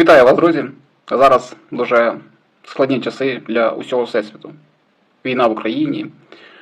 Вітаю вас, друзі! Зараз дуже складні часи для усього всесвіту. Війна в Україні,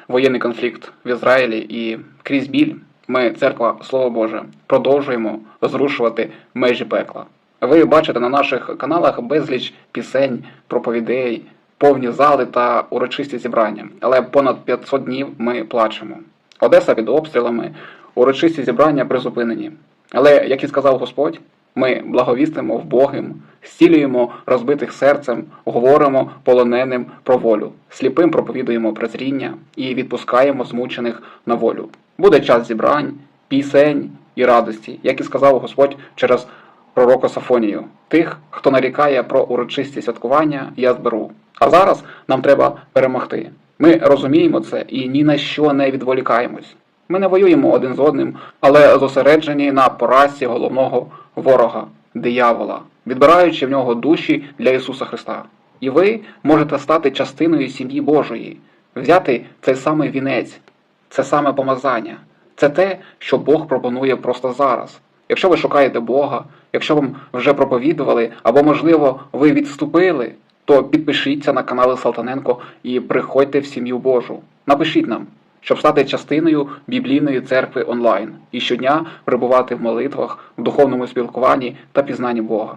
воєнний конфлікт в Ізраїлі і крізь біль ми, церква Слово Боже, продовжуємо зрушувати межі пекла. Ви бачите на наших каналах безліч пісень, проповідей, повні зали та урочисті зібрання. Але понад 500 днів ми плачемо. Одеса під обстрілами, урочисті зібрання призупинені. Але, як і сказав Господь, ми благовістимо вбогим, зцілюємо розбитих серцем, говоримо полоненим про волю, сліпим проповідуємо прозріння і відпускаємо змучених на волю. Буде час зібрань, пісень і радості, як і сказав Господь через пророка Сафонію. Тих, хто нарікає про урочисті святкування, я зберу. А зараз нам треба перемогти. Ми розуміємо це і ні на що не відволікаємось. Ми не воюємо один з одним, але зосереджені на поразці головного ворога диявола, відбираючи в нього душі для Ісуса Христа. І ви можете стати частиною сім'ї Божої, взяти цей самий вінець, це саме помазання. Це те, що Бог пропонує просто зараз. Якщо ви шукаєте Бога, якщо вам вже проповідували, або, можливо, ви відступили, то підпишіться на канали Салтаненко і приходьте в сім'ю Божу. Напишіть нам, щоб стати частиною біблійної церкви онлайн і щодня перебувати в молитвах, в духовному спілкуванні та пізнанні Бога.